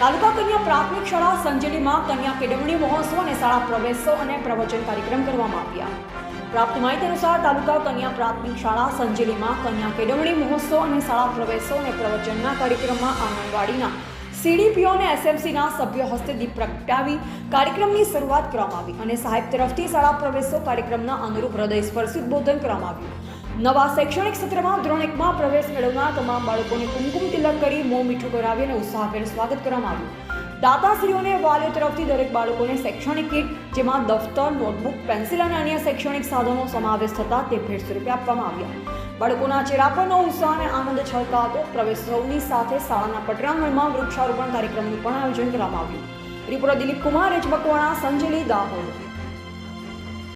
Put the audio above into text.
તાલુકા કન્યા પ્રાથમિક શાળા સંજેલીમાં કન્યા કેળવણી મહોત્સવ અને શાળા પ્રવેશો અને પ્રવચન કાર્યક્રમ કરવામાં આવ્યા. પ્રાપ્ત માહિતી અનુસાર તાલુકા કન્યા પ્રાથમિક શાળા સંજેલીમાં કન્યા કેળવણી મહોત્સવ અને શાળા પ્રવેશો અને પ્રવચનના કાર્યક્રમમાં આંગણવાડીના સીડીપીઓ અને એસએમસીના સભ્યો હસ્તે દીપ પ્રગટાવી કાર્યક્રમની શરૂઆત કરવામાં આવી અને સાહેબ તરફથી શાળા પ્રવેશો કાર્યક્રમના અનુરૂપ હૃદય સ્પર્શી ઉદબોધન કરવામાં આવ્યું. નવા શૈક્ષણિક સત્રમાં ધોરણ એકમાં પ્રવેશ મેળવનાર તમામ બાળકોને કુમકુમ તિલક કરી મોં મીઠું કરાવી અને ઉત્સાહભેર સ્વાગત કરવામાં આવ્યું. દાતાશ્રીઓને વાલીઓ તરફથી દરેક બાળકોને શૈક્ષણિક કીટ, જેમાં દફતર, નોટબુક, પેન્સિલ અને અન્ય શૈક્ષણિક સાધનો સમાવેશ થતા તે ભેટ સ્વરૂપે આપવામાં આવ્યા. બાળકોના ચહેરા પરનો ઉત્સાહ અને આનંદ છલકાતો પ્રવેશોની સાથે શાળાના પટરાંગણમાં વૃક્ષારોપણ કાર્યક્રમનું પણ આયોજન કરવામાં આવ્યું. રિપોર્ટર દિલીપ કુમાર એચ સંજલી સંજેલી, દાહોદ.